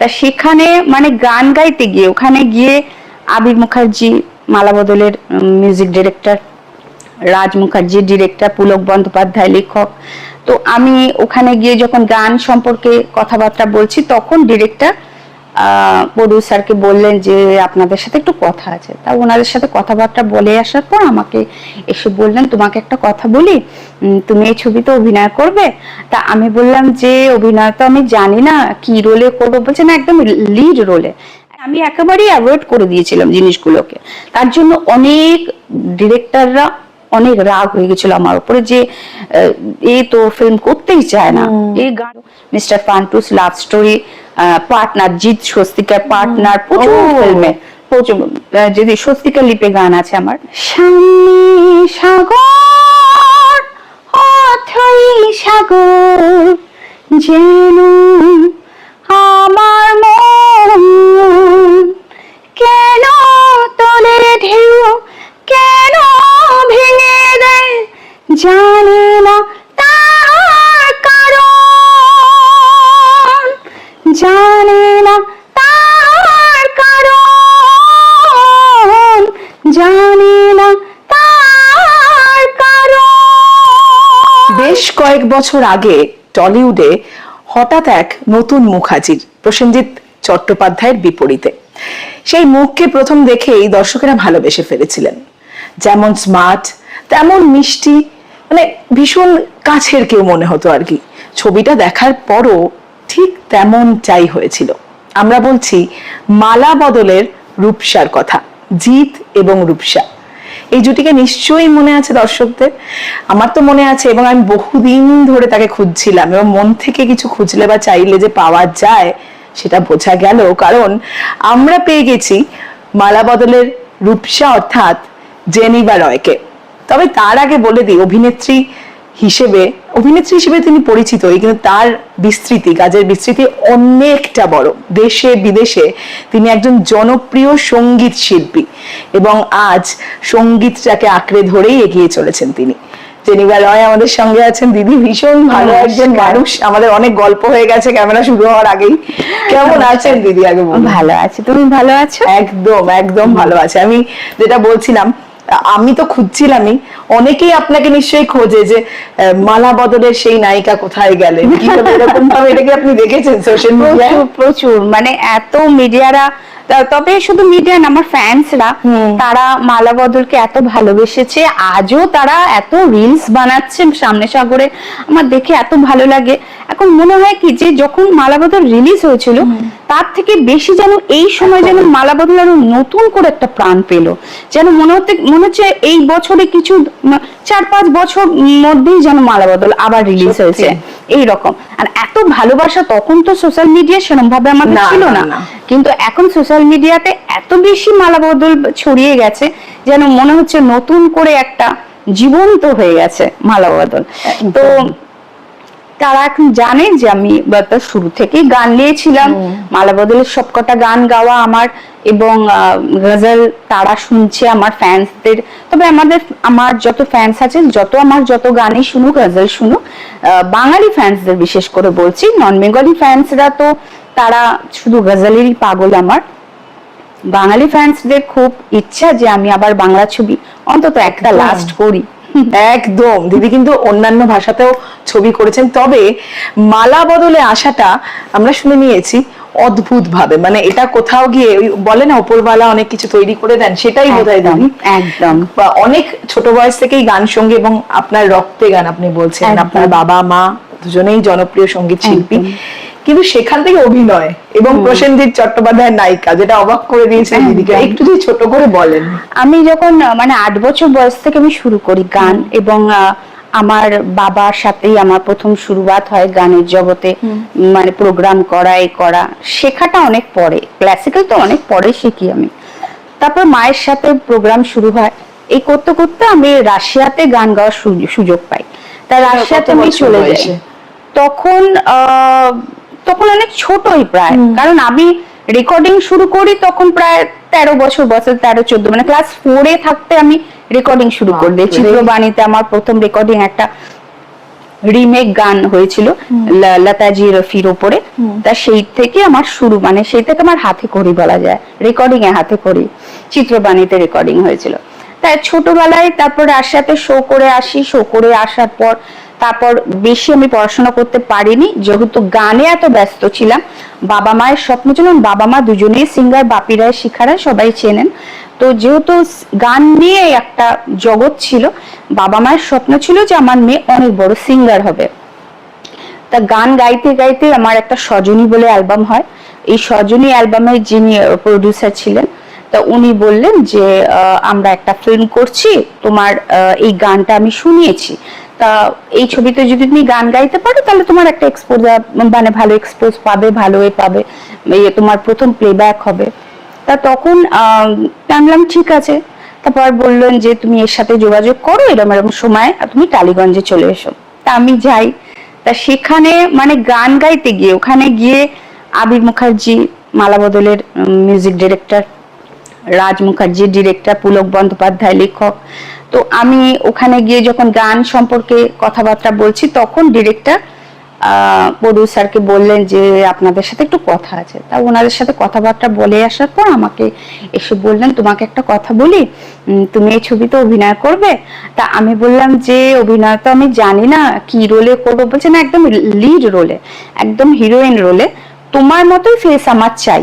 তা সেখানে মানে গান গাইতে গিয়ে, ওখানে গিয়ে আবির মুখার্জি, মালা বদলের music director Raj Mukherjee director Pulak Bandyopadhyay, লেখক। তো আমি ওখানে গিয়ে যখন গান সম্পর্কে কথাবার্তা বলছি, তখন ডিরেক্টর প্রডিউসারকে বললেন যে আপনাদের সাথে একটু কথা আছে। তা ওনাদের সাথে কথাবার্তা বলে আসার পর আমাকে এসে বললেন তোমাকে একটা কথা বলি। তুমি এই ছবিতে অভিনয় করবে? তা আমি বললাম যে অভিনয় তো আমি জানি না কি রোলে করব? বলছে না একদম লিড রোলে আমি একেবারেই অ্যাভয়েড করে দিয়েছিলাম জিনিসগুলোকে। তার জন্য অনেক ডিরেক্টররা অনেক রাগ হয়ে গেছিল আমার উপরে যে এ তো ফিল্ম করতেই চায় না। এই গান mister Funtoosh love story partner Jeet স্বস্তিকার partner প্রচুর ফিল্মে প্রচুর যদি স্বস্তিকার লিপে গান আছে আমার। সামনে সাগর অথই সাগর যেন বছর আগে টলিউডে হঠাৎ এক নতুন মুখ হাজির, প্রসেনজিৎ চট্টোপাধ্যায়ের বিপরীতে। সেই মুখকে প্রথম দেখেই দর্শকেরা ভালোবেসে ফেলেছিলেন। যেমন স্মার্ট, তেমন মিষ্টি মানে ভীষণ কাছের কেউ মনে হতো আর কি। ছবিটা দেখার পরও ঠিক তেমন চাই হয়েছিল। আমরা বলছি, মালা বদলের রূপসার কথা, জিৎ এবং রূপসা। এই জুটিকে নিশ্চয়ই মনে আছে দর্শকদের? আমার তো মনে আছে এবং আমি বহুদিন ধরে তাকে খুঁজছিলাম এবং মন থেকে কিছু খুঁজলে বা চাইলে যে পাওয়া যায় সেটা বোঝা গেল। কারণ আমরা পেয়ে গেছি মালা বদলের রূপসা অর্থাৎ জেনিবা রয়কে। তবে তার আগে বলে দিই, অভিনেত্রী হিসেবে অভিনেত্রী হিসেবে তিনি পরিচিতই কিন্তু তার বিস্তৃতি কাজের বিস্তৃতি অনেকটা বড়। দেশে বিদেশে তিনি একজন জনপ্রিয় সংগীত শিল্পী এবং আজ সঙ্গীতটাকে আঁকড়ে ধরেই এগিয়ে চলেছেন তিনি। জেনিবা রয় আমাদের সঙ্গে আছেন। দিদি ভীষণ ভালো একজন মানুষ। আমাদের অনেক গল্প হয়ে গেছে ক্যামেরা শুরু হওয়ার আগেই। কেমন আছেন দিদি আগে ভালো আছে। তুমি ভালো আছো? একদম একদম ভালো আছে। আমি যেটা বলছিলাম আমি তো খুঁজছিলামই। অনেকেই আপনাকে নিশ্চয়ই খোঁজে যে মালা বদলের সেই নায়িকা কোথায় গেলেন? এরকম ভাবে এটাকে আপনি দেখেছেন সোশ্যাল মিডিয়ায় প্রচুর প্রচুর। মানে এত মিডিয়ারা তবে শুধু মিডিয়া না আমার ফ্যান্সরা তারা মালা বদলকে এত ভালোবেসেছে আজও তারা এত রিলস বানাচ্ছে সামনে সাগরে আমার দেখে এত ভালো লাগে। এখন মনে হয় কি যে যখন মালা বদল রিলিজ হয়েছিল তার থেকে বেশি যেন এই সময় যেন মালা বদল আরও নতুন করে একটা প্রাণ পেল। যেন মনে হতে মনে হচ্ছে এই বছরে কিছু চার পাঁচ বছর মধ্যেই যেন মালা বদল আবার রিলিজ। হয়েছে। এইরকম আর এত ভালোবাসা তখন তো সোশ্যাল মিডিয়া সেরকম ভাবে আমাদের ছিল না। কিন্তু এখন সোশ্যাল মিডিয়াতে এত বেশি মালা বদল ছড়িয়ে গেছে যেন মনে হচ্ছে নতুন করে একটা জীবন্ত হয়ে গেছে মালা বদল তো তারা এখন জানে যে আমি শুরু থেকেই গান নিয়েছিলাম মালা বদলের সবকটা গান গাওয়া আমার এবং গজল তারা শুনছে আমার ফ্যান্সদের তবে আমাদের আমার যত ফ্যান্স আছে যত আমার যত গানই শুনুক গজল শুনুক বাঙালি ফ্যান্সদের বিশেষ করে বলছি নন বেঙ্গলি ফ্যান্সরা তো তারা শুধু গজলেরই পাগল আমার। বাঙালি ফ্যান্সদের খুব ইচ্ছা যে আমি আবার বাংলা ছবি অন্তত একটা লাস্ট করি। একদম। দিদি কিন্তু অন্যান্য ভাষাতেও ছবি করেছেন। তবে মালা বদলে আসাটা আমরা শুনে নিয়েছি অদ্ভুত ভাবে মানে এটা কোথাও গিয়ে বলে না ওপরওয়ালা অনেক কিছু তৈরি করে দেন সেটাই বোধহয় একদম, দিদি। একদম। বা অনেক ছোট বয়স থেকেই গান সঙ্গে এবং আপনার রক্তে গান আপনি বলছেন আপনার বাবা মা দুজনেই জনপ্রিয় সংগীত শিল্পী। কিন্তু সেখান থেকে অভিনয় এবং প্রসেনজিৎ চট্টোপাধ্যায়ের নায়িকা যেটা অবাক করে দিয়েছে। দিদিকে। একটু যদি ছোট করে বলেন। আমি যখন মানে আট বছর বয়স থেকে আমি শুরু করি গান এবং আমার বাবার সাথেই আমার প্রথম শুরুয়াত হয় গানের জগতে মানে প্রোগ্রাম করা এই করা। শেখাটা অনেক পরে ক্লাসিক্যাল তো অনেক পরে শিখি আমি। তারপর মায়ের সাথে প্রোগ্রাম শুরু হয়। এই করতে করতে আমি রাশিয়াতে গান গাওয়ার সুযোগ পাই। তা রাশিয়াতে আমি চলে যাই। তখন আহ, তখন অনেক ছোটই প্রায়। কারণ আমি রেকর্ডিং শুরু করি তখন প্রায় তেরো বছর বছর তেরো চোদ্দ মানে ক্লাস ফোরে থাকতে আমি রেকর্ডিং শুরু করে দিই বাপরে। চিত্রবাণীতে আমার প্রথম রেকর্ডিং একটা রিমেক গান হয়েছিল লতাজি রফির ওপরে তা সেই থেকে আমার শুরু মানে সেই থেকে আমার হাতে করি বলা যায়। রেকর্ডিং এ হাতে করি চিত্রবাণীতে রেকর্ডিং হয়েছিল। তাই ছোটবেলায় তারপর আসাতে শো করে আসি শো করে আসার পর তারপর বেশি আমি পড়াশোনা করতে পারিনি, যেহেতু গানে এত ব্যস্ত ছিলাম, বাবা মায়ের স্বপ্ন ছিল বাবা মা দুজনেই সিঙ্গার বাপি রায় শিখারা সবাই চেনেন। তো যেহেতু গান নিয়ে একটা জগৎ ছিল, বাবা মায়ের স্বপ্ন ছিল যে আমার মেয়ে অনেক বড় সিঙ্গার হবে। তা গান গাইতে গাইতে আমার একটা সজনী বলে অ্যালবাম হয়। এই সজনী অ্যালবামের যিনি প্রডিউসার ছিলেন, তা উনি বললেন যে আমরা একটা ফিল্ম করছি, তোমার এই গানটা আমি শুনিয়েছি। তা এই ছবিতে যদি তুমি গান গাইতে পারো তাহলে তোমার একটা এক্সপোজার মানে ভালো এক্সপোজ পাবে ভালো এ পাবে এই তোমার প্রথম প্লেব্যাক হবে। তা তখন আহ, ঠিক আছে। তারপর বললেন যে তুমি এর সাথে যোগাযোগ করো এরকম এরকম সময় তুমি টালিগঞ্জে চলে এসো। তা আমি যাই। তা সেখানে মানে গান গাইতে গিয়ে ওখানে গিয়ে আবির মুখার্জি মালা বদলের music director Raj Mukherjee director Pulak Bandyopadhyay লেখক তো আমি ওখানে গিয়ে যখন গান সম্পর্কে কথাবার্তা বলছি তখন ডিরেক্টর প্রডিউসারকে বললেন যে আপনাদের সাথে একটু কথা আছে। তা ওনাদের সাথে কথাবার্তা বলে আসার পর আমাকে এসে বললেন তোমাকে একটা কথা বলি তুমি এই ছবিতে অভিনয় করবে? তা আমি বললাম যে অভিনয় তো আমি জানি না কি রোলে করব? বলছে না একদম লিড রোলে একদম হিরোইন রোলে তোমার মতোই ফেস আমার চাই।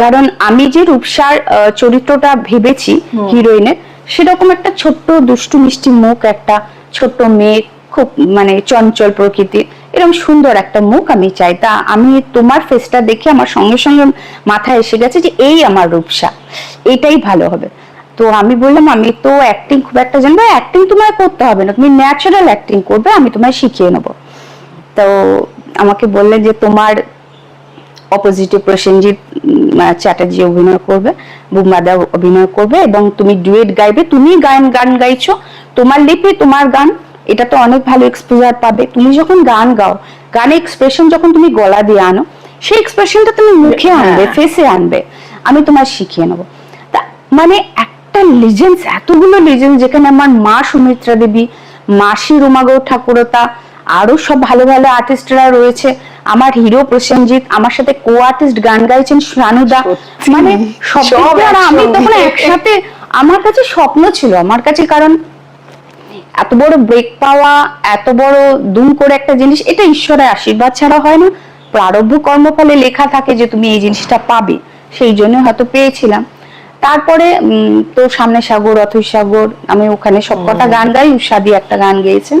কারণ আমি যে রূপসার চরিত্রটা ভেবেছি হিরোইনের সেরকম একটা ছোট্ট দুষ্টু মিষ্টি মুখ, একটা ছোট্ট মেয়ে, খুব মানে চঞ্চল প্রকৃতির এরকম সুন্দর একটা মুখ আমি চাই। তা আমি তোমার ফেসটা দেখে আমার সঙ্গে সঙ্গে মাথায় এসে গেছে যে এই আমার রূপসা, এটাই ভালো হবে। তো আমি বললাম, আমি তো অ্যাক্টিং খুব একটা জানি না অ্যাক্টিং তোমায় করতে হবে না, তুমি ন্যাচারাল অ্যাক্টিং করবে, আমি তোমায় শিখিয়ে নেব। তো আমাকে বললেন যে তোমার অপোজিটে প্রসেনজিৎ চ্যাটার্জি অভিনয় করবে বুম্বাদা অভিনয় করবে এবং তুমি ডুয়েট গাইবে তুমি গান গান গাইছো তোমার লিপি তোমার গান এটা তো অনেক ভালো এক্সপোজার পাবে। তুমি যখন গান গাও গানে এক্সপ্রেশন যখন তুমি গলা দিয়ে আনো সেই এক্সপ্রেশনটা তুমি মুখে আনবে ফেসে আনবে আমি তোমায় শিখিয়ে নেব। তা মানে একটা লিজেন্স এতগুলো লিজেন্স যেখানে আমার মা সুমিত্রা দেবী মাসি রুমাগৌ ঠাকুরতা আরও সব ভালো ভালো আর্টিস্টরা রয়েছে আমার হিরো প্রসেনজিৎ আমার সাথে কো আর্টিস্ট গান গাইছেন শানুদা মানে সব আমি তখন একসাথে আমার কাছে স্বপ্ন ছিল আমার কাছে কারণ এত বড় ব্রেক পাওয়া এত বড় দুম করে একটা জিনিস এটা ঈশ্বরের আশীর্বাদ ছাড়া হয় না। প্রারব্ধ কর্মফলে লেখা থাকে যে তুমি এই জিনিসটা পাবে সেই জন্য হয়তো পেয়েছিলাম। তারপরে উম, তো সামনে সাগর অথৈ সাগর আমি ওখানে সবকটা গান গাই উষাদি একটা গান গেয়েছেন।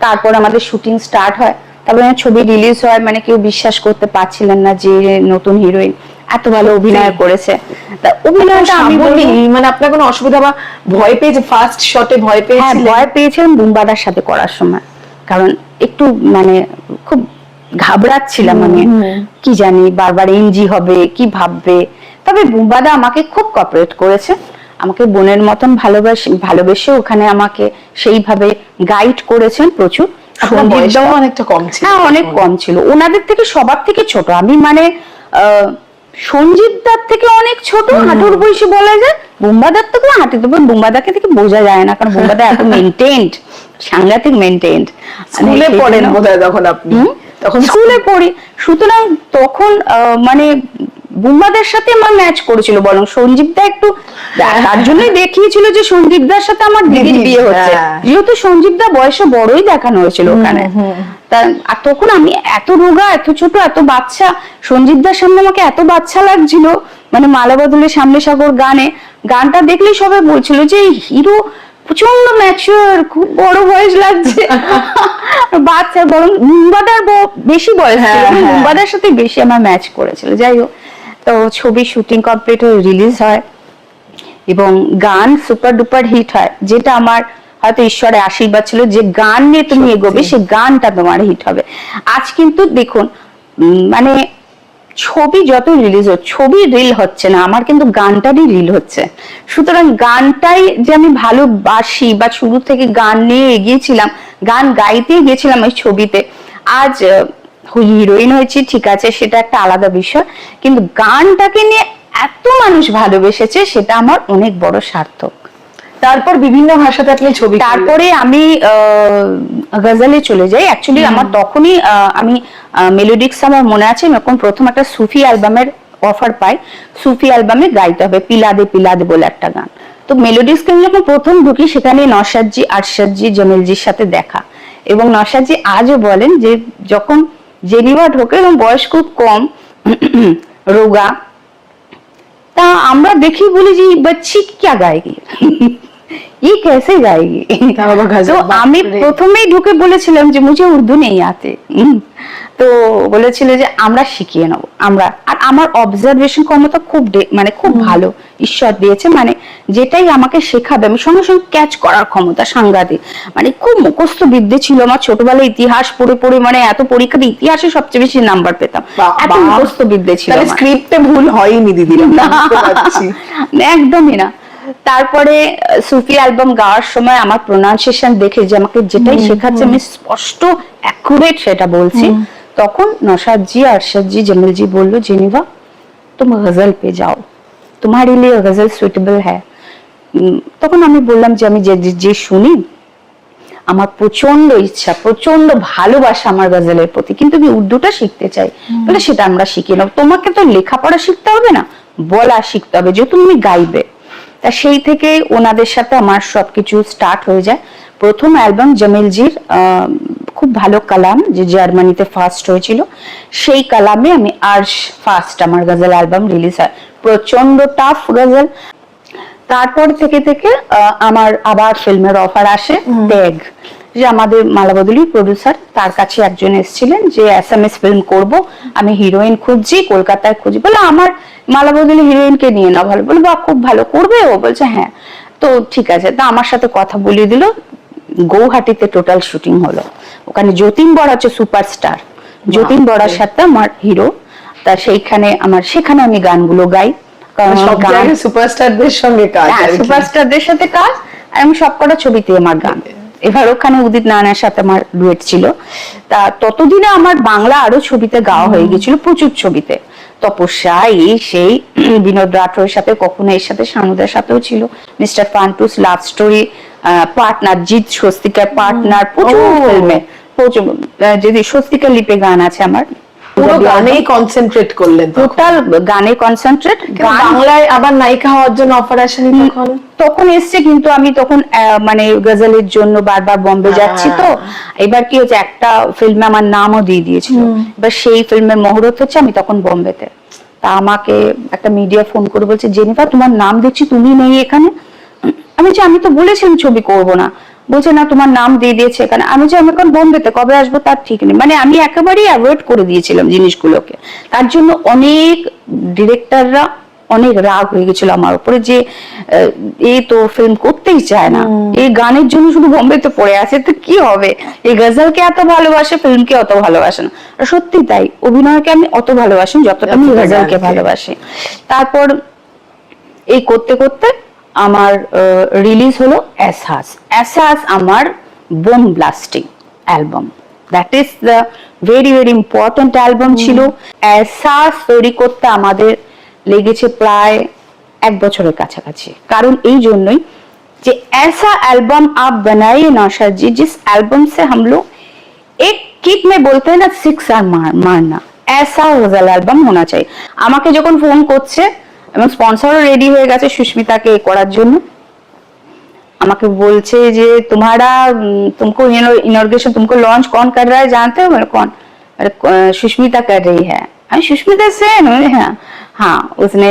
তারপর আমাদের শুটিং স্টার্ট হয়। তারপরে ছবি রিলিজ হয় মানে কেউ বিশ্বাস করতে পারছিলেন না যে নতুন হিরোইন এত ভালো অভিনয় করেছে। তা অভিনয়টা আমি বলি মানে আপনার কোনো অসুবিধা বা ভয় পেয়েছে ফার্স্ট শটে ভয় হ্যাঁ ভয় পেয়েছিলাম বুম্বাদার সাথে করার সময়। কারণ একটু মানে খুব ঘাবড়াচ্ছিলাম আমি। কি জানি বারবার এনজি হবে কি ভাববে। তবে বুম্বাদা আমাকে খুব কপারেট করেছে। আমাকে বোনের মতন ভালোবাসে ভালোবেসে ওখানে আমাকে সেইভাবে গাইড করেছেন প্রচুর। আপনার বয়সটাও অনেকটা কম ছিল। হ্যাঁ অনেক কম ছিল। ওনাদের থেকে সবার থেকে ছোট। আমি মানে থেকে অনেক ছোট। হাঁটুর বয়সী বলা যায়। বুম্বাদার থেকে হাঁটু তবে বুম্বাদাকে থেকে বোঝা যায় না কারণ বুম্বাদা এত মেনটেন্ড সাংঘাতিক মেনটেন্ড স্কুলে পড়েন বোধহয় তখন আপনি? তখন স্কুলে পড়ি। সুতরাং তখন আহ, মানে বুম্বাদের সাথে আমার ম্যাচ করেছিল বরং সঞ্জীব দা একটু তার জন্যই দেখিয়েছিল যে সঞ্জীব দার সাথে আমার দিদির বিয়ে হচ্ছে। হ্যাঁ। যেহেতু সঞ্জীব দা বয়সে বড়ই দেখানো হয়েছিল ওখানে। আর তখন আমি এত রোগা এত ছোট এত বাচ্চা সঞ্জীব দার সামনে আমাকে এত বাচ্চা লাগছিল মানে মালা বদলে সামনে সাগর গানে গানটা দেখলেই সবাই বলছিল যে হিরো প্রচণ্ড ম্যাচিওর খুব বড় বয়স লাগছে। বাচ্চা বরং মুম্বাদার বেশি বয়স হ্যাঁ, হ্যাঁ। মুম্বাদার সাথে বেশি আমার ম্যাচ করেছিল। যাই হোক। তো ছবি শুটিং কমপ্লিট হয়ে রিলিজ হয় এবং গান সুপার ডুপার হিট হয় যেটা আমার হয়তো ঈশ্বরের আশীর্বাদ ছিল যে গান নিয়ে তুমি এগোবে সে গানটা তোমার হিট হবে। আজ কিন্তু দেখুন মানে ছবি যত রিলিজ হচ্ছে ছবি রিল হচ্ছে না আমার কিন্তু গানটারই রিল হচ্ছে। সুতরাং গানটাই যে আমি ভালোবাসি বা শুরু থেকে গান নিয়ে এগিয়েছিলাম গান গাইতে গেছিলাম ওই ছবিতে আজ হিরোইন হয়েছি ঠিক আছে সেটা একটা আলাদা বিষয়। কিন্তু গানটাকে নিয়ে এত মানুষ ভালোবেসেছে সেটা আমার অনেক বড় সার্থক। তারপর বিভিন্ন ভাষাতে আপনি ছবি তারপরে আমি গজলে চলে যাই। অ্যাকচুয়ালি আমার তখনই আমি মেলোডিক্স আমার মনে আছে এখন প্রথম একটা সুফি অ্যালবামের অফার পাই। সুফি অ্যালবামে গাইতে হবে পিলাদে পিলাদে বলে একটা গান। তো মেলোডিক্সকে আমি যখন প্রথম ঢুকি সেখানে নসাদজি আরশাদজি জমিলজির সাথে দেখা। এবং নসাদজি আজও বলেন যে যখন জেনিভা ঢোকে এবং বয়স খুব কম, রোগা। তা আমরা দেখি বলি যে বাচ্চি কে গায়ে ये कैसे गाएगी তা বাবা গজল, তো আমি বাপরে। প্রথমেই ঢুকে বলেছিলাম যে মুঝে উর্দু নেই আতে উম, তো বলেছিল যে আমরা শিখিয়ে নেবো আমরা আর আমার অবজারভেশন ক্ষমতা খুব ডে- মানে খুব ভালো ঈশ্বর দিয়েছে মানে যেটাই আমাকে শেখাবে আমি সঙ্গে সঙ্গে ক্যাচ করার ক্ষমতা সাংঘাতিক মানে খুব মুখস্থ বিদ্যে ছিল আমার ছোটবেলায় ইতিহাস পড়ে পড়ে মানে এত পরীক্ষাতে ইতিহাসে সবচেয়ে বেশি নাম্বার পেতাম এত বাবা। মুখস্থ বিদ্যে ছিল তাহলে আমার। স্ক্রিপ্টে ভুল হয়নি দিদি বুঝতে পারছি। না, একদমই না তারপরে সুফি অ্যালবাম গাওয়ার সময় আমার প্রোনাউন্সিয়েশন দেখে যে আমাকে যেটাই শেখাচ্ছে আমি স্পষ্ট অ্যাকুরেট সেটা বলছি। তখন নসাদজি আরশাদজি জমিলজি বলল জেনিভা তুমি গজল পে যাও তোমার লিয়ে গজল সুইটেবল হ্যাঁ তখন আমি বললাম যে আমি যে যে শুনি আমার প্রচণ্ড ইচ্ছা প্রচণ্ড ভালোবাসা আমার গজলের প্রতি কিন্তু আমি উর্দুটা শিখতে চাই। বলে সেটা আমরা শিখে নেব। তোমাকে তো লেখাপড়া শিখতে হবে না বলা শিখতে হবে যেহেতু তুমি গাইবে। তা সেই থেকে ওনাদের সাথে আমার সবকিছু স্টার্ট হয়ে যায়। প্রথম অ্যালবাম জামিলজির খুব ভালো কালাম যে জার্মানিতে ফার্স্ট হয়েছিল। সেই কালামে আমি আর্শ ফার্স্ট আমার গজল অ্যালবাম রিলিজ হয়। প্রচণ্ড টাফ গজল। তারপর থেকে থেকে আমার আবার ফিল্মের অফার আসে ট্যাগ যে আমাদের মালাবদলি প্রডিউসার তার কাছে একজন এসেছিলেন যে এস এম এস ফিল্ম করব আমি হিরোইন খুঁজছি কলকাতায় খুঁজি। বলে আমার মালাবদলি হিরোইনকে নিয়ে না ভালো বলে বা খুব ভালো করবে ও। বলছে হ্যাঁ। তো ঠিক আছে তা আমার সাথে কথা বলিয়ে দিল। গৌহাটিতে টোটাল শুটিং হলো। ওখানে যতীন বড় হচ্ছে সুপারস্টার যতীন বড়ার সাথে আমার হিরো তা সেইখানে আমার সেখানে আমি গানগুলো গাই। সুপারস্টারদের সঙ্গে কাজ হ্যাঁ। সুপারস্টারদের সাথে কাজ। আর আমি সবকটা ছবিতে আমার গান। এবার ওখানে উদিত নারায়ণের সাথে আমার ডুয়েট ছিল। তা ততদিনে আমার বাংলা আরও ছবিতে গাওয়া হয়ে গেছিল প্রচুর ছবিতে। তপস্যা এই সেই বিনোদ রাঠোরের সাথে কখনো এর সাথে সানুদার সাথেও ছিল। Mister Funtoosh love story partner Jeet স্বস্তিকার partner প্রচুর ফিল্মে প্রচুর যদি স্বস্তিকার লিপে গান আছে আমার। পুরো গানেই কনসেন্ট্রেট করলেন টোটাল গানে কনসেন্ট্রেট বাংলায় আবার নায়িকা হওয়ার জন্য অফার আসেনি তখন? তখন এসছে কিন্তু আমি তখন মানে গজলের জন্য বারবার বম্বে যাচ্ছি তো। এবার কি হচ্ছে একটা ফিল্মে আমার নামও দিয়ে দিয়েছিল। এবার সেই ফিল্মের মুহূর্ত হচ্ছে আমি তখন বম্বেতে। তা আমাকে একটা মিডিয়া ফোন করে বলছে জেনিফা তোমার নাম দেখছি তুমি নেই এখানে? আমি যে আমি তো বলেছিলাম ছবি করব না। বলছে না তোমার নাম দিয়ে দিয়েছে এখানে। আমি যে আমি এখন বম্বেতে কবে আসব তার ঠিক নেই। মানে আমি একেবারেই অ্যাভয়েড করে দিয়েছিলাম জিনিসগুলোকে। তার জন্য অনেক ডিরেক্টররা অনেক রাগ হয়ে গেছিল আমার উপরে যে এই তো ফিল্ম করতেই চায় না। এই গানের জন্য শুধু বোম্বেতে পড়ে আছে তো কি হবে? এই গজলকে এত ভালোবাসে ফিল্মকে অত ভালোবাসে না। সত্যি তাই অভিনয়কে আমি অত ভালোবাসি যতটা আমি গজলকে ভালোবাসি। তারপর এই করতে করতে আমার রিলিজ হলো এসহাস এসহাস আমার bomb blasting album that is the very very important album ছিল এসহাস তৈরি করতে আমাদের লেগেছে প্রায় এক বছরের কাছাকাছি কারণ এই জন্যই যে ऐसा एल्बम आप बनाइए नौशाद जी जिस एल्बम से हम लोग एक किक में बोलते हैं ना सिक्स আর মার মারনা ऐसा गजल एल्बम होना चाहिए আমাকে যখন ফোন করছে এবং স্পন্সরও রেডি হয়ে গেছে সুস্মিতাকে এ করার জন্য আমাকে বলছে যে तुम्हारा উম, तुमको इनॉर्गेशन तुमको लॉन्च कौन कर रहा है जानते हो मैंने कौन अरे अ, सुष्मिता कर रही है আমি সুস্মিতা সেন বলে, হ্যাঁ হ্যাঁ उसने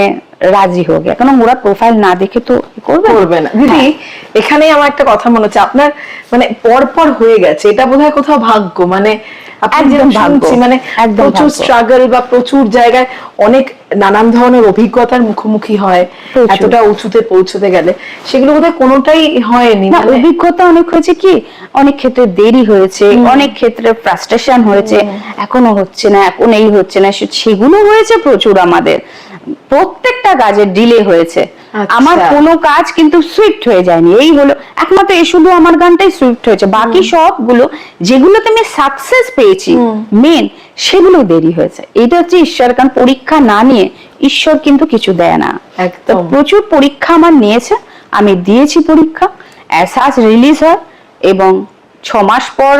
রাজি हो गया কারণ ওরা প্রোফাইল না দেখে তো করবে করবে না দিদি হ্যাঁ। এখানেই আমার একটা কথা মনে হচ্ছে আপনার মানে পরপর হয়ে গেছে এটা বোধহয় কোথাও ভাগ্য মানে আপনি একদম মানে প্রচুর স্ট্রাগল বা প্রচুর জায়গায় অনেক নানান ধরনের অভিজ্ঞতার মুখোমুখি হয় এতটা উঁচুতে পৌঁছতে গেলে। সেগুলো বোধহয় কোনোটাই হয়নি মানে অভিজ্ঞতা অনেক হয়েছে কি অনেক ক্ষেত্রে দেরি হয়েছে অনেক ক্ষেত্রে ফ্রাস্ট্রেশন হয়েছে এখনও হচ্ছে না এখন এই হচ্ছে না সেগুলো হয়েছে প্রচুর আমাদের। প্রত্যেকটা কাজের ডিলে হয়েছে। আচ্ছা। আমার কোনো কাজ কিন্তু সুইফট হয়ে যায়নি। এই হলো একমাত্র এই শুধু আমার গানটাই সুইফট হয়েছে। বাকি সবগুলো যেগুলোতে আমি সাকসেস পেয়েছি মেন সেগুলো দেরি হয়েছে। এটা হচ্ছে ঈশ্বর কারণ পরীক্ষা না নিয়ে ঈশ্বর কিন্তু কিছু দেয় না। একদম। প্রচুর পরীক্ষা আমার নিয়েছে। আমি দিয়েছি পরীক্ষা অ্যাসাস রিলিজ হয় এবং ছ মাস পর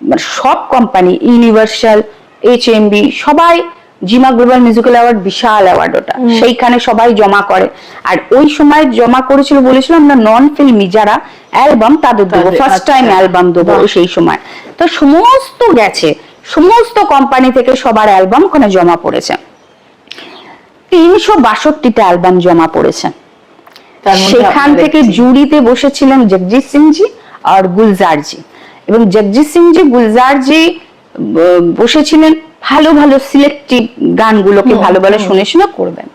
মানে সব কোম্পানি ইউনিভার্সাল এইচ সবাই জিমা গ্লোবাল মিউজিক্যাল অ্যাওয়ার্ড বিশাল অ্যাওয়ার্ড ওটা। সেইখানে সবাই জমা করে। আর ওই সময় জমা করেছিল বলেছিল আমরা নন ফিল্মি যারা অ্যালবাম তাদের দেবো। ফার্স্ট টাইম আচ্ছা। অ্যালবাম দেবো সেই সময়। তো সমস্ত গেছে। সমস্ত কোম্পানি থেকে সবার অ্যালবাম ওখানে জমা পড়েছে। তিনশো বাষট্টিটা অ্যালবাম জমা পড়েছে। সেখান থেকে। জুরিতে বসেছিলেন জগজিৎ সিংজি আর গুলজারজি। এবং জগজিৎ সিংজি গুলজারজি বসেছিলেন ভালো ভালো সিলেক্টিভ গানগুলোকে ভালো ভালো শুনে শুনে করবেন।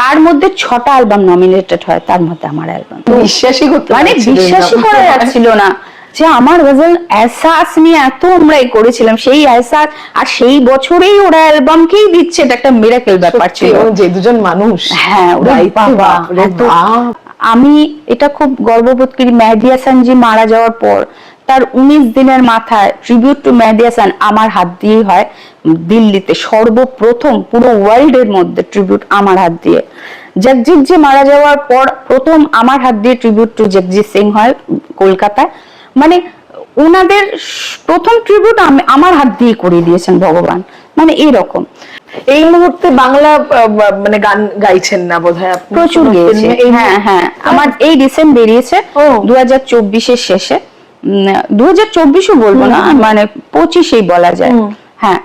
তার মধ্যে ছটা অ্যালবাম নমিনেটেড হয় তার মধ্যে আমার অ্যালবাম বিশ্বাসই করতে মানে বিশ্বাসই করা যাচ্ছিল না যে আমার গজল এহসাস নিয়ে এত আমরা করেছিলাম সেই এহসাস আর সেই বছরেই ওরা অ্যালবামকেই দিচ্ছে এটা একটা মিরাকেল ব্যাপার ছিল। যে দুজন মানুষ। হ্যাঁ ওরা। আমি এটা খুব গর্ববোধ করি মেহেদি হাসানজি মারা যাওয়ার পর তার উনিশ দিনের মাথায় ট্রিবিউট টু মেহেদি হাসান আমার হাত দিয়েই হয়। দিল্লিতে সর্বপ্রথম পুরো ওয়ার্ল্ড এর মধ্যে ট্রিবিউট আমার হাত দিয়ে। জগজিৎ জি মারা যাওয়ার পর প্রথম আমার হাত দিয়ে ট্রিবিউট টু জগজিৎ সিং হয় কলকাতায়। মানে ওনাদের প্রথম ট্রিবিউট আমি আমার হাত দিয়ে করে দিয়েছেন ভগবান। মানে এরকম। এই মুহূর্তে বাংলা মানে গান গাইছেন না বোধহয় আপনি? প্রচুর গিয়েছে। হ্যাঁ হ্যাঁ। আমার এই রিসেন্ট বেরিয়েছে। দু হাজার চব্বিশের শেষে। দু হাজার চব্বিশও বলব না মানে পঁচিশেই বলা যায়। হ্যাঁ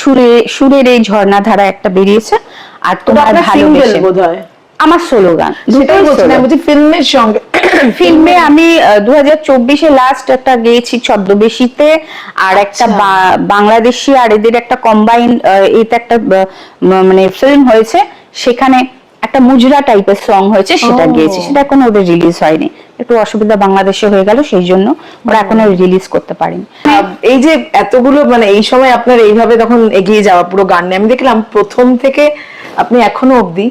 সুরে সুরের এই ঝর্ণাধারা একটা বেরিয়েছে আর তোমার ভালোবেসে। আমার সোলো গান সেটাই দুটোই বলছি না, solo। বলছি ফিল্মের সঙ্গে। ফিল্মে আমি দু হাজার চব্বিশে লাস্ট একটা গেয়েছি ছদ্মবেশীতে আর একটা আচ্ছা। বাংলাদেশি আর এদের একটা কম্বাইন এটা একটা মানে ফিল্ম হয়েছে সেখানে একটা মুজরা টাইপের সং হয়েছে সেটা। গেয়েছি সেটা এখনও ওদের রিলিজ হয়নি। একটু অসুবিধা বাংলাদেশে হয়ে গেল সেই জন্য ওরা এখনও রিলিজ করতে পারেনি। এই যে এতগুলো মানে এই সময় আপনার এইভাবে তখন এগিয়ে যাওয়া পুরো গান নিয়ে আমি দেখলাম প্রথম থেকে আপনি এখনও অবধি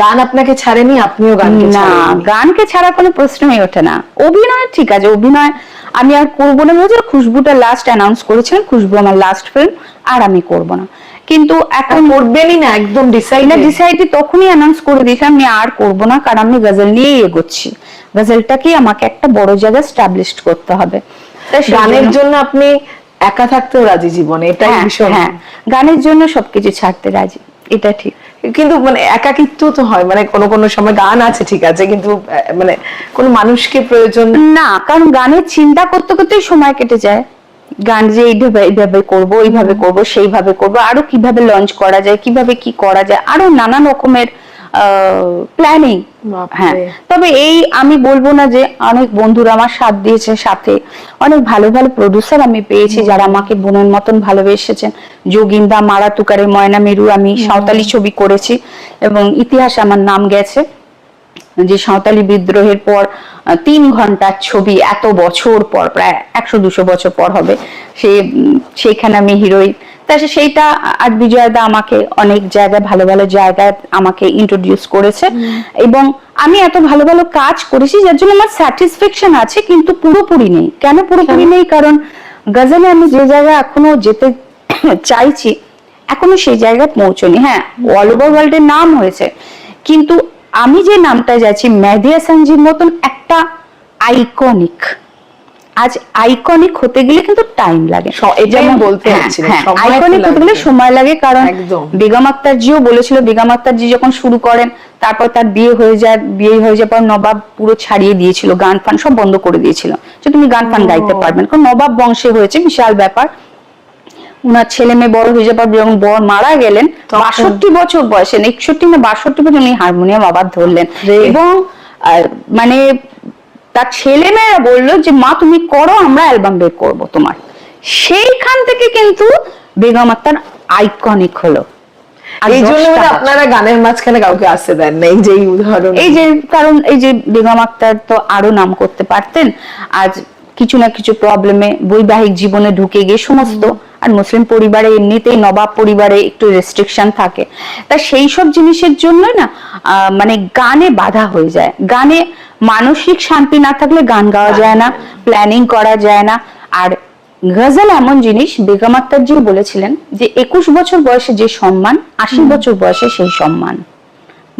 গান আপনাকে ছাড়েনি আপনিও গান না গানকে ছাড়া কোনো প্রশ্নই ওঠে না। অভিনয় ঠিক আছে অভিনয় আমি আর করব না বলছে খুশবুটা লাস্ট অ্যানাউন্স করেছিলেন খুশবু আমার লাস্ট ফিল্ম আর আমি করব না। কিন্তু এখন করবেনই না একদম ডিসাইড এটা ডিসাইডে তখনই অ্যানাউন্স করে দিয়েছিলাম আমি আর করব না কারণ আমি গজল নিয়েই এগোচ্ছি। গজলটাকেই আমাকে একটা বড় জায়গায় স্টাবলিশ করতে হবে। গানের জন্য- আপনি একা থাকতেও রাজি জীবনে এটাই হ্যাঁ, ভীষণ হ্যাঁ গানের জন্য সবকিছু ছাড়তে রাজি এটা ঠিক। কিন্তু মানে একাকিত্ব তো হয় মানে কোনো কোনো সময় গান আছে ঠিক আছে কিন্তু মানে কোনো মানুষকে প্রয়োজন না কারণ গানের চিন্তা করতে করতেই সময় কেটে যায়। গান যে এইভাবে এইভাবে করব এইভাবে করব সেইভাবে করব আরও কীভাবে লঞ্চ করা যায় কীভাবে কি করা যায় আরও নানান রকমের প্ল্যানিং হ্যাঁ তবে এই আমি বলব না যে অনেক বন্ধুরা আমার সাথ দিয়েছে সাথে। অনেক ভালো ভালো প্রডিউসার আমি পেয়েছি যারা আমাকে বোনের মতন ভালোবেসেছেন। যোগিন্দা মারা তুকারে ময়না মেরু আমি সাঁওতালি ছবি করেছি এবং ইতিহাস আমার নাম গেছে। যে সাঁওতালি বিদ্রোহের পর তিন ঘণ্টার ছবি এত বছর পর প্রায় একশো দুশো বছর পর হবে। সে সেইখানে আমি হিরোইন। তা সেইটা আর বিজয়দা আমাকে অনেক জায়গায় ভালো ভালো জায়গায় আমাকে ইন্ট্রোডিউস করেছে। এবং আমি এত ভালো ভালো কাজ করেছি যার জন্য আমার স্যাটিসফ্যাকশন আছে কিন্তু পুরোপুরি নেই। কেন পুরোপুরি নেই? কারণ গজলে আমি যে জায়গায় এখনও যেতে চাইছি এখনও সেই জায়গায় পৌঁছনি। হ্যাঁ অল ওভার ওয়ার্ল্ডের নাম হয়েছে। কিন্তু আমি যে নামটা যাচ্ছি মেহেদি হাসানজির মতন একটা আইকনিক আজ আইকনিক হতে গেলে কিন্তু টাইম লাগে। আমি বলতে আইকনিক হতে গেলে সময় লাগে কারণ বেগম আক্তার জিও বলেছিল বেগম আক্তার জি যখন শুরু করেন তারপর তার বিয়ে হয়ে যায় বিয়ে হয়ে যাওয়ার পর নবাব পুরো ছাড়িয়ে দিয়েছিল গান ফান সব বন্ধ করে দিয়েছিল। যে তুমি গান ফান গাইতে পারবেন কারণ নবাব বংশে হয়েছে বিশাল ব্যাপার। উনার ছেলে মেয়ে বড় হয়ে যাবার যখন বর মারা গেলেন বাষট্টি বছর বয়সে একষট্টি না বাষট্টি বছর উনি হারমোনিয়াম আবার ধরলেন। এবং মানে তার ছেলে মেয়েরা বলল যে মা তুমি করো আমরা অ্যালবাম বের করব তোমার। সেইখান থেকে কিন্তু বেগম আক্তার আইকনিক হলো। এই জন্য বছর। আপনারা গানের মাঝখানে কাউকে আসতে দেন না এই যে উদাহরণ। এই যে কারণ এই যে বেগম আক্তার তো আরও নাম করতে পারতেন আজ কিছু না কিছু প্রবলেমে বৈবাহিক জীবনে ঢুকে গিয়ে সমস্ত আর মুসলিম পরিবারে এমনিতেই নবাব পরিবারে একটু রেস্ট্রিকশন থাকে। তা সেই সব জিনিসের জন্য না মানে গানে বাধা হয়ে যায়। গানে মানসিক শান্তি না থাকলে গান গাওয়া যায় না প্ল্যানিং করা যায় না। আর গজল এমন জিনিস বেগম আক্তার জি বলেছিলেন যে একুশ বছর বয়সে যে সম্মান আশি বছর বয়সে সেই সম্মান।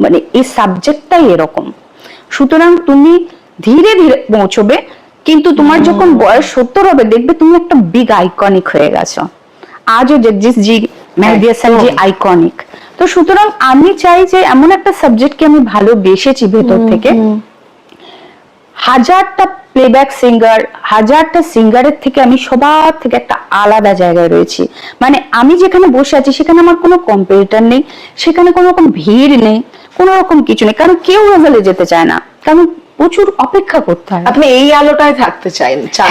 মানে এই সাবজেক্টটাই এরকম। সুতরাং তুমি ধীরে ধীরে পৌঁছবে কিন্তু তোমার যখন বয়স সত্তর হবে দেখবে তুমি একটা বিগ আইকনিক হয়ে গেছো। আজও জগজিৎ জি মেহেদি হাসান জি আইকনিক তো সুতরাং আমি চাই যে এমন একটা সাবজেক্টকে আমি ভালোবেসেছি ভেতর থেকে। হাজারটা প্লেব্যাক সিঙ্গার হাজারটা সিঙ্গারের থেকে আমি সবার থেকে একটা আলাদা জায়গায় রয়েছি। মানে আমি যেখানে বসে আছি সেখানে আমার কোনো কম্পিউটার নেই সেখানে কোনো রকম ভিড় নেই কোনো রকম কিছু নেই। কারণ কেউ রেজাল্টে যেতে চায় না। কারণ প্রচুর অপেক্ষা করতে হয়। আপনি এই আলোটায় থাকতে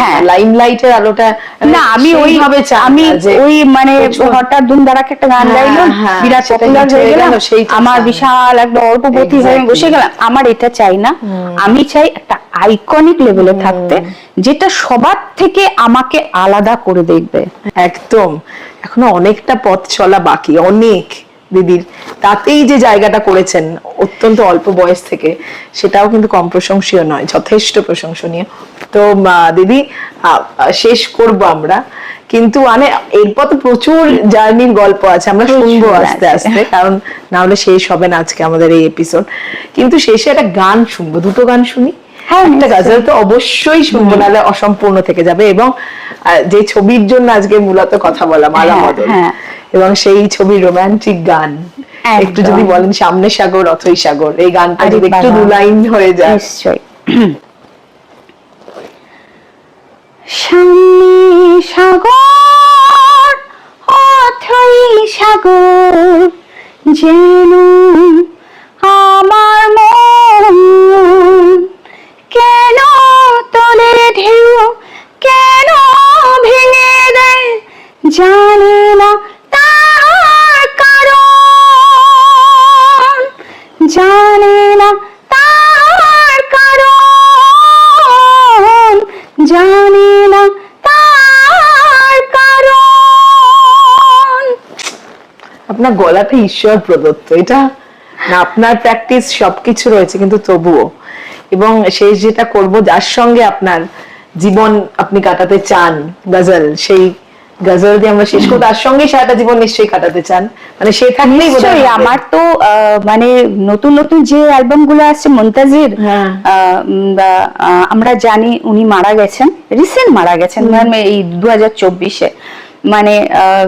হ্যাঁ। লাইম লাইটের আলোটা না আমি ওই চান আমি ওই মানে হঠাৎ ধুমধারাক একটা গান হ্যাঁ, গাইলো হ্যাঁ, বিরাট পপুলার হয়ে হয়ে গেল গেল, সেইটা আমার বিশাল একটা অল্পপতি হয়ে বসে গেলাম। আমার এটা চাই না। আমি চাই একটা আইকনিক লেভেলে থাকতে যেটা সবার থেকে আমাকে আলাদা করে দেখবে। একদম। এখনও অনেকটা পথ চলা বাকি অনেক। দিদির তাতেই যে জায়গাটা করেছেন অত্যন্ত অল্প বয়স থেকে সেটাও কিন্তু কম প্রশংসীয় নয় যথেষ্ট প্রশংসনীয়। তো দিদি শেষ করব আমরা। কিন্তু মানে এরপর তো প্রচুর জার্নির গল্প আছে আমরা শুনব আস্তে আস্তে কারণ না হলে শেষ হবে না আজকে আমাদের এই এপিসোড কিন্তু শেষে একটা গান শুনব দুটো গান শুনি। হ্যাঁ, একটা। গাজল তো অবশ্যই শুনব নাহলে অসম্পূর্ণ থেকে যাবে এবং যে ছবির জন্য আজকে মূলত কথা বলা মালা মদন। হ্যাঁ। এবং সেই ছবির রোমান্টিক গান। একটু যদি বলেন সামনে সাগর অথই সাগর এই গানটা যদি একটু। দু লাইন হয়ে যায়। নিশ্চয় সামনে সাগর অথই সাগর যেন আমার মন আপনার গলাটা ঈশ্বর প্রদত্ত এটা না আপনার প্র্যাকটিস সবকিছু রয়েছে কিন্তু তবুও। এবং শেষ যেটা করব যার সঙ্গে আপনার জীবন আপনি কাটাতে চান গজল সেই গজল দিয়ে আমরা শেষ করব তার সঙ্গে সারাটা জীবন নিশ্চয়ই কাটাতে চান। মানে সে থাকলেই নিশ্চয়ই আমার তো মানে নতুন নতুন যে অ্যালবামগুলো আসছে মুনতাজির হ্যাঁ। আমরা জানি উনি মারা গেছেন রিসেন্ট মারা গেছেন মানে এই দু হাজার চব্বিশে। মানে আহ,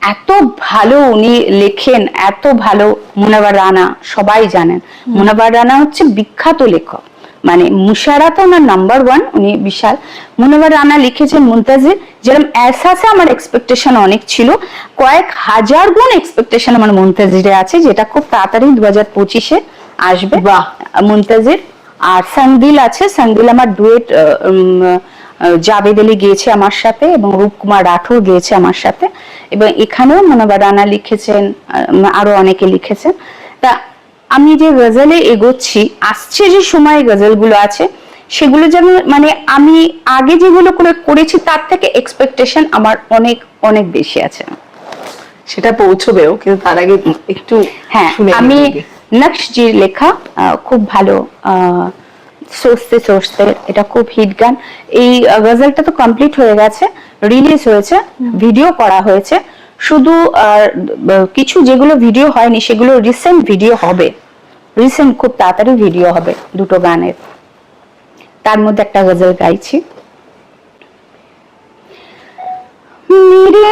এত ভালো উনি লেখেন এত ভালো মুনাবার রানা সবাই জানেন। মুনাবার রানা হচ্ছে বিখ্যাত লেখক। মানে মুশারা তো ওনার নাম্বার ওয়ান উনি বিশাল। মুনাবার রানা লিখেছেন মুনতাজির যেরকম এসাসে আমার এক্সপেকটেশন অনেক ছিল। কয়েক হাজার গুণ এক্সপেকটেশন আমার মুনতাজিরে আছে যেটা খুব তাড়াতাড়ি দু হাজার পঁচিশে আসবে। বাহ। মুনতাজির। আর সাংদিল আছে সাংদিল আমার ডুয়েট জাভেদ আলী গিয়েছে আমার সাথে এবং রূপকুমার রাঠোর গিয়েছে আমার সাথে। এবং এখানেও মনোবা রানা লিখেছেন আরও অনেকে লিখেছেন। তা আমি যে গজলে এগোচ্ছি আসছে যে সময় গজলগুলো আছে সেগুলো যেন মানে আমি আগে যেগুলো করে- করেছি তার থেকে এক্সপেকটেশন আমার অনেক অনেক বেশি আছে। সেটা পৌঁছবেও কিন্তু তার আগে একটু হ্যাঁ আমি। নকশজির লেখা খুব ভালো আহ, সোচতে সোচতে এটা খুব হিট গান। এই গজলটা তো কমপ্লিট হয়ে গেছে রিলিজ হয়েছে ভিডিও করা হয়েছে। শুধু কিছু যেগুলো ভিডিও হয়নি সেগুলো রিসেন্ট ভিডিও হবে। রিসেন্ট খুব তাড়াতাড়ি ভিডিও হবে দুটো গানের। তার মধ্যে একটা গজল গাইছি। मेरी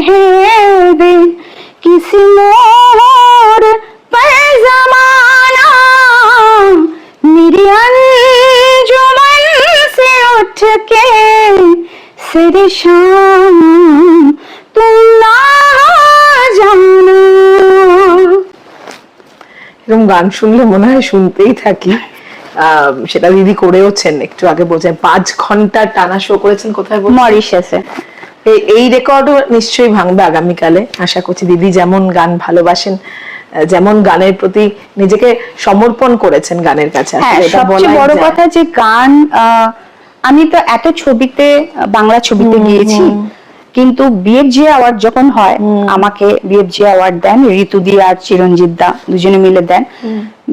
कह दे किसी मोड़ पर जमाना मेरी अंजुमन से उठ के सिर शाम तुम ना जाना এরকম গান শুনলে মনে হয় শুনতেই থাকি আহ, সেটা দিদি করেওছেন একটু আগে বলছেন পাঁচ ঘন্টা টানা শো করেছেন কোথায় বলছেন? মরিশাসে এই- রেকর্ডও নিশ্চয়ই ভাঙবে আগামীকালে। আশা করছি দিদি যেমন গান ভালোবাসেন যেমন গানের প্রতি নিজেকে সমর্পণ করেছেন গানের কাছে। হ্যাঁ সবচেয়ে বড় কথা যে গান আমি তো এত ছবিতে বাংলা ছবিতে গিয়েছি কিন্তু বিএফজি অ্যাওয়ার্ড যখন হয় আমাকে বিএফজি অ্যাওয়ার্ড দেন ঋতু দি আর চিরঞ্জিত দা দুজনে মিলে দেন।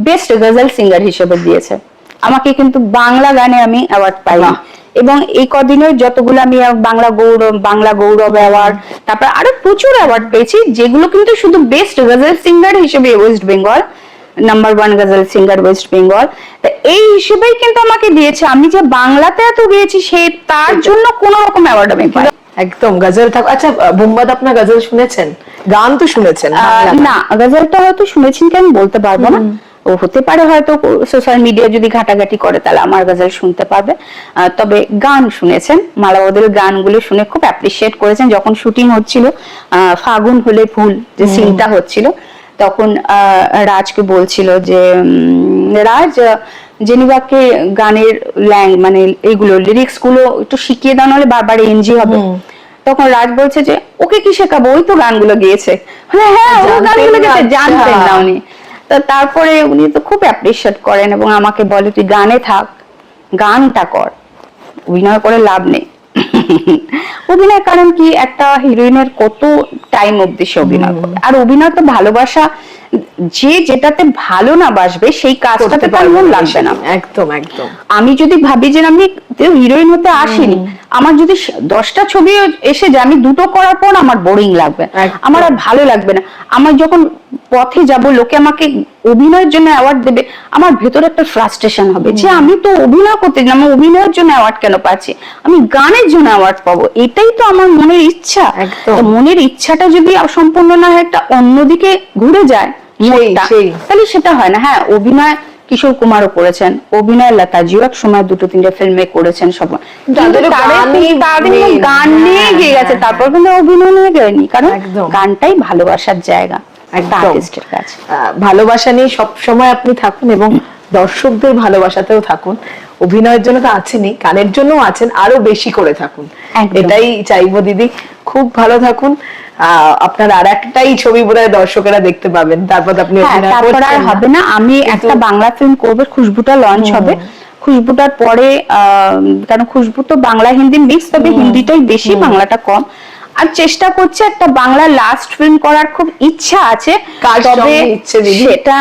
বেস্ট গজল সিঙ্গার হিসেবে দিয়েছে। আমাকে কিন্তু বাংলা গানে আমি অ্যাওয়ার্ড পাই। এবং এই কদিনে যতগুলো আমি বাংলা গৌরব বাংলা গৌরব অ্যাওয়ার্ড তারপর আরও প্রচুর অ্যাওয়ার্ড পেয়েছি যেগুলো কিন্তু শুধু বেস্ট গজল সিঙ্গার হিসেবে West Bengal number one ghazal singer West Bengal তা এই হিসেবেই কিন্তু আমাকে দিয়েছে। আমি যে বাংলাতে এত গিয়েছি সে তার জন্য কোন রকম অ্যাওয়ার্ড আমি পাই একদম গজল থাক আচ্ছা বোম্বাদ আপনার গজল শুনেছেন? গান তো শুনেছেন। না গজলটা হয়তো শুনেছেন কি আমি বলতে পারব না। ও হতে পারে হয়তো সোশ্যাল মিডিয়া যদি ঘাটাঘাটি করে তাহলে আমার গজল শুনতে পারবে তবে গান শুনেছেন মালাবদল গানগুলো শুনে খুব অ্যাপ্রিসিয়েট করেছেন। যখন শুটিং হচ্ছিল ফাগুন হলে ফুল যে সিনটা হচ্ছিল তখন রাজকে বলছিল যে রাজ আহ, জেনিভাকে গানের ল্যাং মানে এইগুলো লিরিক্সগুলো একটু শিখিয়ে দাও নাহলে বারবার এনজি হবে। তখন রাজ বলছে যে ওকে কি শেখাবো? ওই তো গানগুলো গিয়েছে। মানে হ্যাঁ ও গানগুলো আচ্ছা। জানতেন না উনি। তো তারপরে উনি তো খুব অ্যাপ্রিসিয়েট করেন এবং আমাকে বলে, তুই গানে থাক, গানটা কর। অভিনয় করে লাভ নেই। অভিনয় কারণ কি? একটা হিরোইনের কত টাইম অব্দি সে অভিনয় করবে আর অভিনয় তো ভালোবাসা যে যেটাতে ভালো না বাসবে সেই কাজটাতে তার মন লাগবে না। একদম একদম। আমি যদি ভাবি যে আমি হিরোইন হতে আসিনি আমার যদি দশটা ছবি এসে যায় আমি দুটো করার পর আমার বোরিং লাগবে। আমার আর ভালো লাগবে না। আমার যখন পথে যাব লোকে আমাকে অভিনয়ের জন্য অ্যাওয়ার্ড দেবে আমার ভেতরে একটা ফ্রাস্ট্রেশন হবে। যে আমি তো অভিনয় করতে আমি অভিনয়ের জন্য অ্যাওয়ার্ড কেন পাচ্ছি? আমি গানের জন্য অ্যাওয়ার্ড পাবো। এটাই তো আমার মনের ইচ্ছা। মনের ইচ্ছাটা যদি সম্পূর্ণ না হয় একটা অন্যদিকে ঘুরে যায়। তাহলে সেটা হয় না। হ্যাঁ অভিনয় কিশোর কুমারও করেছেন অভিনয় লতাজিও এক সময় দুটো তিনটে ফিল্মে করেছেন সব। গান নিয়ে হ্যাঁ, গিয়ে গেছে হ্যাঁ, তারপর কিন্তু অভিনয় নিয়ে গেয়নি কারণ গানটাই ভালোবাসার জায়গা একটা আর্টিস্টের কাছে। ভালোবাসা নিয়ে সব সময় আপনি থাকুন এবং দর্শকদের ভালোবাসাতেও থাকুন। অভিনয়ের জন্য তো আছেনই গানের জন্য আছেন আরও বেশি করে থাকুন। এটাই চাইব দিদি। খুব ভালো থাকুন। আপনার আর একটাই ছবি বোধহয় দর্শকেরা দেখতে পাবেন। তারপর আপনি হ্যাঁ তারপর আর হবে না। আমি একটা বাংলা ফিল্ম করব খুশবুটা লঞ্চ হবে। খুশবুটার পরে কারণ খুশবু তো বাংলা হিন্দি মিক্স তবে হিন্দিটাই বেশি বাংলাটা কম। আর চেষ্টা করছি একটা বাংলা লাস্ট ফিল্ম করার খুব ইচ্ছা আছে। তবে? সেটা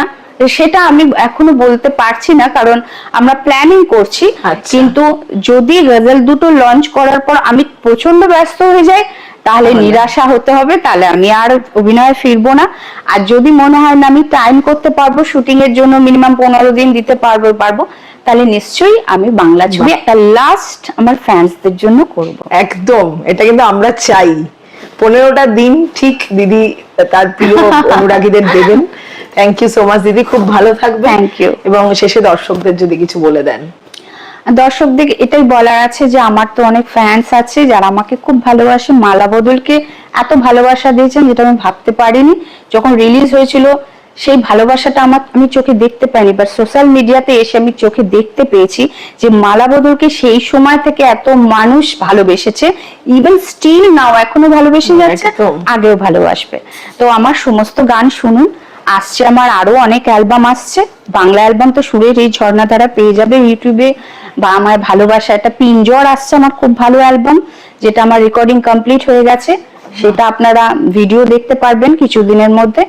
সেটা আমি এখনও বলতে পারছি না কারণ আমরা প্ল্যানিং করছি। আচ্ছা। কিন্তু যদি গজল দুটো লঞ্চ করার পর আমি প্রচণ্ড ব্যস্ত হয়ে যাই তাহলে নিরাশা হতে হবে তাহলে আমি আর অভিনয়ে ফিরবো না। আর যদি মনে হয় না আমি টাইম করতে পারব শুটিং এর জন্য মিনিমাম পনেরো দিন দিতে পারব পারব তাহলে নিশ্চয়ই আমি বাংলা ছবি একটা লাস্ট আমার ফ্যান্সদের জন্য করব। একদম এটা কিন্তু আমরা চাই। পনেরোটা দিন ঠিক দিদি তার প্রিয় অনুরাগীদের দেবেন। থ্যাংক ইউ সো মাচ দিদি। খুব ভালো থাকবেন। Thank you. এবং শেষে দর্শকদের যদি কিছু বলে দেন। দর্শকদের এটাই বলার আছে যে আমার তো অনেক ফ্যান্স আছে যারা আমাকে খুব ভালোবাসে। মালা বদলকে এত ভালোবাসা দিয়েছেন যেটা আমি ভাবতে পারিনি। যখন রিলিজ হয়েছিল সেই ভালোবাসাটা আমার আমি চোখে দেখতে পাইনি। বাট সোশ্যাল মিডিয়াতে এসে আমি চোখে দেখতে পেয়েছি যে মালা বদলকে সেই সময় থেকে এত মানুষ ভালোবেসেছে। ইভেন স্টিল নাও এখনও ভালোবেসে যাচ্ছে। আগেও ভালোবাসবে। তো আমার সমস্ত গান শুনুন। আসছে আমার আরও অনেক অ্যালবাম আসছে। বাংলা অ্যালবাম তো সুরের এই ঝর্ণা দ্বারা পেয়ে যাবে ইউটিউবে বা আমার ভালোবাসা, একটা পিঞ্জর আসছে আমার খুব ভালো অ্যালবাম যেটা আমার রেকর্ডিং কমপ্লিট হয়ে গেছে। সেটা আপনারা ভিডিও দেখতে পারবেন কিছুদিনের মধ্যে।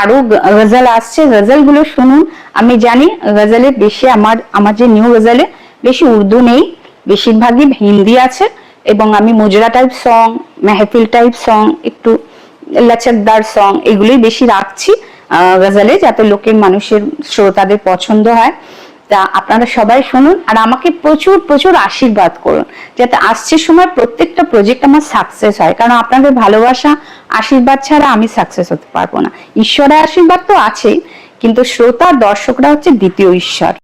আরও গজল আসছে। গজলগুলো শুনুন। আমি জানি গজলে বেশি আমার আমার যে নিউ গজলে বেশি উর্দু নেই। বেশিরভাগই হিন্দি আছে। এবং আমি mujra type song mehfil type song একটু লচকদার সং এগুলোই বেশি রাখছি। গজলে যাতে লোকের মানুষের শ্রোতাদের পছন্দ হয়। তা আপনারা সবাই শুনুন আর আমাকে প্রচুর প্রচুর আশীর্বাদ করুন যাতে আসছে সময় প্রত্যেকটা প্রজেক্ট আমার সাকসেস হয়। কারণ আপনাদের ভালোবাসা, আশীর্বাদ ছাড়া আমি সাকসেস হতে পারব না। ঈশ্বরের আশীর্বাদ তো আছেই, কিন্তু শ্রোতা, দর্শকরা হচ্ছে দ্বিতীয় ঈশ্বর।